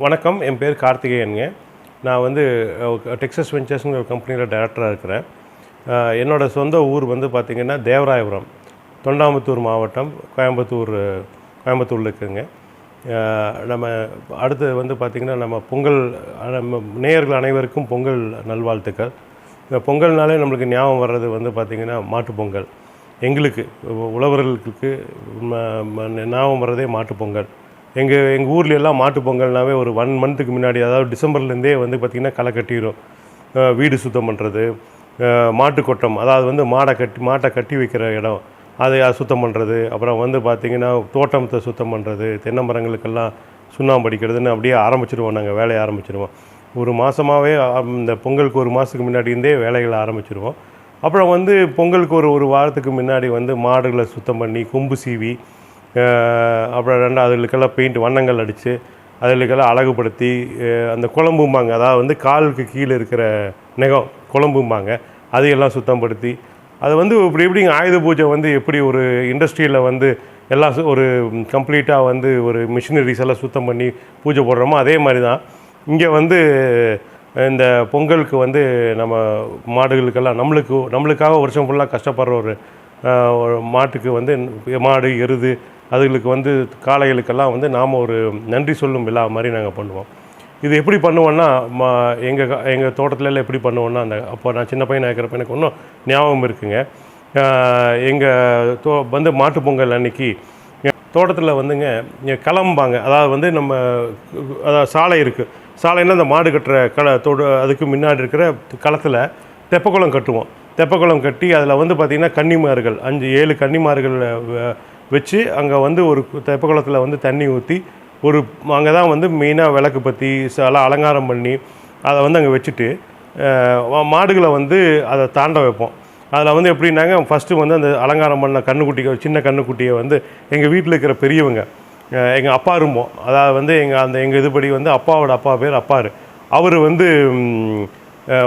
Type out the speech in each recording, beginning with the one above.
வணக்கம் என் பேர் கார்த்திகேயனுங்க. நான் வந்து டெக்ஸஸ் வெஞ்சர்ஸுங்கிற ஒரு கம்பெனியில் டைரக்டராக இருக்கிறேன். என்னோடய என்னோட சொந்த ஊர் வந்து பார்த்திங்கன்னா தேவராயபுரம் தொண்டாமுத்தூர் மாவட்டம் கோயம்புத்தூர் கோயம்புத்தூரில் இருக்குங்க. நம்ம அடுத்து வந்து பார்த்திங்கன்னா நம்ம பொங்கல் நம்ம நேயர்கள் அனைவருக்கும் பொங்கல் நல்வாழ்த்துக்கள். இந்த பொங்கல்னாலே நம்மளுக்கு ஞாபகம் வர்றது வந்து பார்த்திங்கன்னா மாட்டு பொங்கல். எங்களுக்கு உழவர்களுக்கு ஞாபகம் வர்றதே மாட்டுப்பொங்கல் எங்கள் எங்கள் ஊர்ல எல்லாம் மாட்டுப் பொங்கல்னாவே ஒரு ஒன் மந்த்துக்கு முன்னாடி அதாவது டிசம்பர்லேருந்தே வந்து பார்த்திங்கன்னா களை கட்டிடும் வீடு சுத்தம் பண்ணுறது மாட்டு கொட்டம் அதாவது வந்து மாடை கட்டி மாட்டை கட்டி வைக்கிற இடம். அதை சுத்தம் பண்ணுறது அப்புறம் வந்து பார்த்திங்கன்னா தோட்டத்தை சுத்தம் பண்ணுறது தென்னை மரங்களுக்கெல்லாம் சுண்ணாம்பு அடிக்கிறதுன்னு அப்படியே ஆரம்பிச்சிடுவோம் நாங்கள் வேலையை ஆரம்பிச்சிடுவோம் ஒரு மாதமாகவே இந்த பொங்கலுக்கு ஒரு மாதத்துக்கு முன்னாடி இருந்தே வேலைகளை ஆரம்பிச்சிடுவோம் அப்புறம் வந்து பொங்கலுக்கு ஒரு ஒரு வாரத்துக்கு முன்னாடி வந்து மாடுகளை சுத்தம் பண்ணி கொம்பு சீவி அப்புறம் ரெண்டு அதுகளுக்கெல்லாம் பெயிண்ட் வண்ணங்கள் அடித்து அதுகளுக்கெல்லாம் அழகுபடுத்தி அந்த குழம்பும்பாங்க. அதாவது வந்து காலுக்கு கீழே இருக்கிற நெகம் குழம்பும்பாங்க. அதையெல்லாம் சுத்தப்படுத்தி அது வந்து இப்படி எப்படிங்க ஆயுத பூஜை வந்து எப்படி ஒரு இண்டஸ்ட்ரியில் வந்து எல்லாம் ஒரு கம்ப்ளீட்டாக வந்து ஒரு மிஷினரிஸ் எல்லாம் சுத்தம் பண்ணி பூஜை போடுறோமோ அதே மாதிரி தான் இங்கே வந்து இந்த பொங்கலுக்கு வந்து நம்ம மாடுகளுக்கெல்லாம் நம்மளுக்கு நம்மளுக்காக வருஷம் ஃபுல்லாக கஷ்டப்படுற ஒரு மாட்டுக்கு வந்து மாடு எருது அதுகளுக்கு வந்து காளைகளுக்கெல்லாம் வந்து நாம் ஒரு நன்றி சொல்லும் விழா மாதிரி நாங்கள் பண்ணுவோம். இது எப்படி பண்ணுவோன்னா மா எங்கள் எங்கள் தோட்டத்துலலாம் எப்படி பண்ணுவோன்னா அந்த அப்போ நான் சின்ன பையனாக இருக்கிறப்ப எனக்கு இன்னும் ஞாபகம் இருக்குங்க. எங்கள் தோ வந்து மாட்டு பொங்கல் அன்னைக்கு தோட்டத்தில் வந்துங்க கிளம்பாங்க. அதாவது வந்து நம்ம அதாவது சாலை இருக்குது சாலைன்னா அந்த மாடு கட்டுற கல தொடு அதுக்கு முன்னாடி இருக்கிற களத்தில் தெப்பக்குளம் கட்டுவோம். தெப்பக்குளம் கட்டி அதில் வந்து பார்த்திங்கன்னா கன்னிமார்கள் அஞ்சு ஏழு கன்னிமார்கள் வச்சு அங்கே வந்து ஒரு தெப்பக்குளத்தில் வந்து தண்ணி ஊற்றி ஒரு அங்கே தான் வந்து மெயினாக விளக்கு பற்றி எல்லாம் அலங்காரம் பண்ணி அதை வந்து அங்கே வச்சுட்டு மாடுகளை வந்து அதை தாண்ட வைப்போம். அதில் வந்து எப்படின்னாங்க ஃபஸ்ட்டு வந்து அந்த அலங்காரம் பண்ண கண்ணுக்குட்டி சின்ன கண்ணுக்குட்டியை வந்து எங்கள் வீட்டில் இருக்கிற பெரியவங்க எங்கள் அப்பா இருப்போம். அதாவது வந்து எங்கள் அந்த எங்கள் இதுபடி வந்து அப்பாவோட அப்பா பேர் அப்பாரு. அவர் வந்து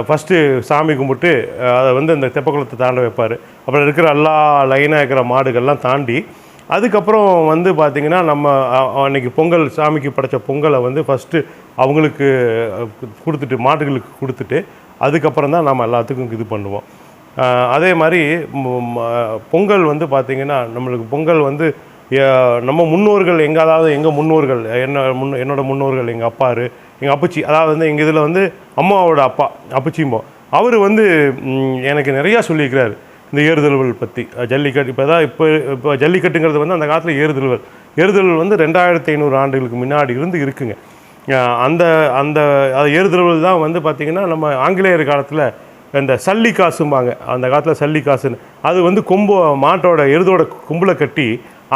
ஃபஸ்ட்டு சாமி கும்பிட்டு அதை வந்து அந்த தெப்பக்குளத்தை தாண்ட வைப்பார். அப்புறம் இருக்கிற எல்லா லைனாக இருக்கிற மாடுகள்லாம் தாண்டி அதுக்கப்புறம் வந்து பார்த்திங்கன்னா நம்ம அன்னைக்கு பொங்கல் சாமிக்கு படைச்ச பொங்கலை வந்து ஃபஸ்ட்டு அவங்களுக்கு கொடுத்துட்டு மாடுகளுக்கு கொடுத்துட்டு அதுக்கப்புறம் தான் நம்ம எல்லாத்துக்கும் இது பண்ணுவோம். அதே மாதிரி பொங்கல் வந்து பார்த்திங்கன்னா நம்மளுக்கு பொங்கல் வந்து நம்ம முன்னோர்கள் எங்கே அதாவது எங்கள் முன்னோர்கள் என்ன முன் என்னோட முன்னோர்கள் எங்கள் அப்பாரு எங்கள் அப்பச்சி அதாவது வந்து எங்கள் இதில் வந்து அம்மாவோட அப்பா அப்பச்சியும்போ அவர் வந்து எனக்கு நிறையா சொல்லியிருக்கிறாரு. இந்த ஏறுதழுவல் பற்றி ஜல்லிக்கட்டு இப்போ தான் இப்போ இப்போ ஜல்லிக்கட்டுங்கிறது வந்து அந்த காலத்தில் ஏறுதழுவல் ஏறுதழுவல் வந்து ரெண்டாயிரத்தி ஐநூறு ஆண்டுகளுக்கு முன்னாடி இருந்து இருக்குங்க. அந்த அந்த அது ஏறுதழுவல் தான் வந்து பார்த்திங்கன்னா நம்ம ஆங்கிலேயர் காலத்தில் இந்த சல்லி காசும்பாங்க அந்த காலத்தில் சல்லி காசுன்னு அது வந்து கொம்பு மாட்டோட எருதோட கொம்பில் கட்டி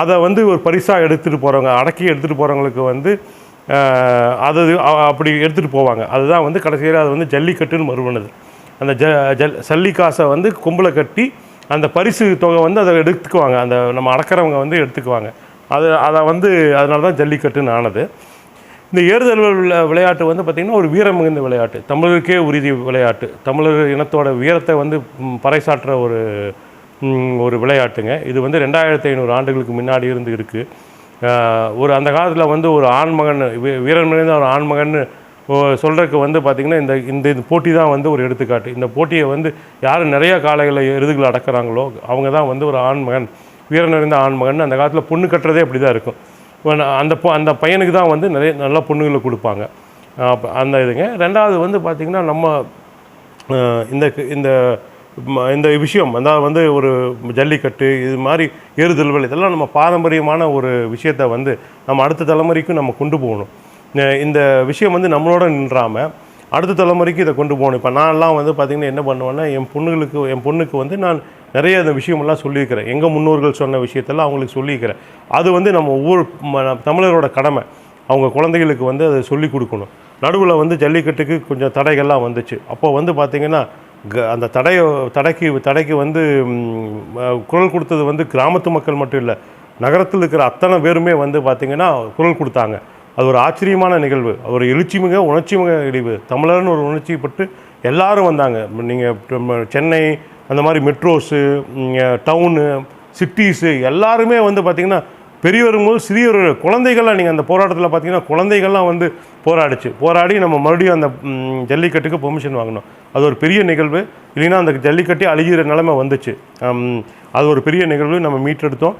அதை வந்து ஒரு பரிசாக எடுத்துகிட்டு போகிறவங்க அடக்கி எடுத்துகிட்டு போகிறவங்களுக்கு வந்து அது அப்படி எடுத்துகிட்டு போவாங்க. அதுதான் வந்து கடைசியில் அது வந்து ஜல்லிக்கட்டுன்னு மறுவனது அந்த ஜ ஜல் சல்லி காசை வந்து கொம்பில் கட்டி அந்த பரிசு தொகை வந்து அதை எடுத்துக்குவாங்க. அந்த நம்ம அடக்கிறவங்க வந்து எடுத்துக்குவாங்க. அது அதை வந்து அதனால தான் ஜல்லிக்கட்டுன்னு ஆனது. இந்த ஏறுதல் விளையாட்டு வந்து பார்த்திங்கன்னா ஒரு வீரம் மிகுந்த விளையாட்டு. தமிழருக்கே உறுதி விளையாட்டு. தமிழர் இனத்தோட வீரத்தை வந்து பறைசாற்ற பறைசாற்றுற ஒரு ஒரு விளையாட்டுங்க. இது வந்து ரெண்டாயிரத்தி ஐநூறு ஆண்டுகளுக்கு முன்னாடி இருந்து இருக்குது ஒரு அந்த காலத்தில் வந்து ஒரு ஆண்மகன் வீரன் மிகுந்த ஒரு ஆண்மகன் சொல்கிறதுக்கு வந்து பார்த்திங்கன்னா இந்த இந்த இந்த போட்டி தான் வந்து ஒரு எடுத்துக்காட்டு. இந்த போட்டியை வந்து யார் நிறையா காளைகளை எருதுகளை அடக்கிறாங்களோ அவங்க தான் வந்து ஒரு ஆண்மகன் வீரன் நிறைந்த ஆண்மகன். அந்த காலத்தில் பொண்ணு கட்டுறதே அப்படி தான் இருக்கும் அந்த பொ- அந்த பையனுக்கு தான் வந்து நிறைய நல்ல பொண்ணுகளை கொடுப்பாங்க. அப்போ அந்த இதுங்க. ரெண்டாவது வந்து பார்த்திங்கன்னா நம்ம இந்த இந்த ம- இந்த விஷயம் அதாவது வந்து ஒரு ஜல்லிக்கட்டு இது மாதிரி ஏறுதல்கள் இதெல்லாம் நம்ம பாரம்பரியமான ஒரு விஷயத்தை வந்து நம்ம அடுத்த தலைமுறைக்கும் நம்ம கொண்டு போகணும். இந்த விஷயம் வந்து நம்மளோட நின்றாமல் அடுத்த தலைமுறைக்கு இதை கொண்டு போகணும். இப்போ நான்லாம் வந்து பார்த்திங்கன்னா என்ன பண்ணுவேன்னா என் பொண்ணுகளுக்கு என் பொண்ணுக்கு வந்து நான் நிறைய இந்த விஷயமெல்லாம் சொல்லியிருக்கிறேன். எங்கள் முன்னோர்கள் சொன்ன விஷயத்தெல்லாம் அவங்களுக்கு சொல்லியிருக்கிறேன். அது வந்து நம்ம ஒவ்வொரு ம- தமிழரோட கடமை. அவங்க குழந்தைகளுக்கு வந்து அதை சொல்லி கொடுக்கணும். நடுவில் வந்து ஜல்லிக்கட்டுக்கு கொஞ்சம் தடைகள்லாம் வந்துச்சு. அப்போ வந்து பார்த்திங்கன்னா க- அந்த தடையை தடைக்கு தடைக்கு வந்து குரல் கொடுத்தது வந்து கிராமத்து மக்கள் மட்டும் இல்லை நகரத்தில் இருக்கிற அத்தனை பேருமே வந்து பார்த்திங்கன்னா குரல் கொடுத்தாங்க. அது ஒரு ஆச்சரியமான நிகழ்வு. ஒரு எழுச்சி மிக உணர்ச்சி மிக தமிழர்னு ஒரு உணர்ச்சிப்பட்டு எல்லாரும் வந்தாங்க. நீங்கள் சென்னை அந்த மாதிரி மெட்ரோஸு டவுனு சிட்டிஸு எல்லாருமே வந்து பார்த்திங்கன்னா பெரியவரும் போது சிறியவர் குழந்தைகள்லாம் நீங்கள் அந்த போராட்டத்தில் பார்த்தீங்கன்னா குழந்தைகள்லாம் வந்து போராடிச்சு. போராடி நம்ம மறுபடியும் அந்த ஜல்லிக்கட்டுக்கு பெர்மிஷன் வாங்கினோம். அது ஒரு பெரிய நிகழ்வு. இல்லைன்னா அந்த ஜல்லிக்கட்டே அழுகிற நிலைமை வந்துச்சு. அது ஒரு பெரிய நிகழ்வு. நம்ம மீட்டெடுத்தோம்.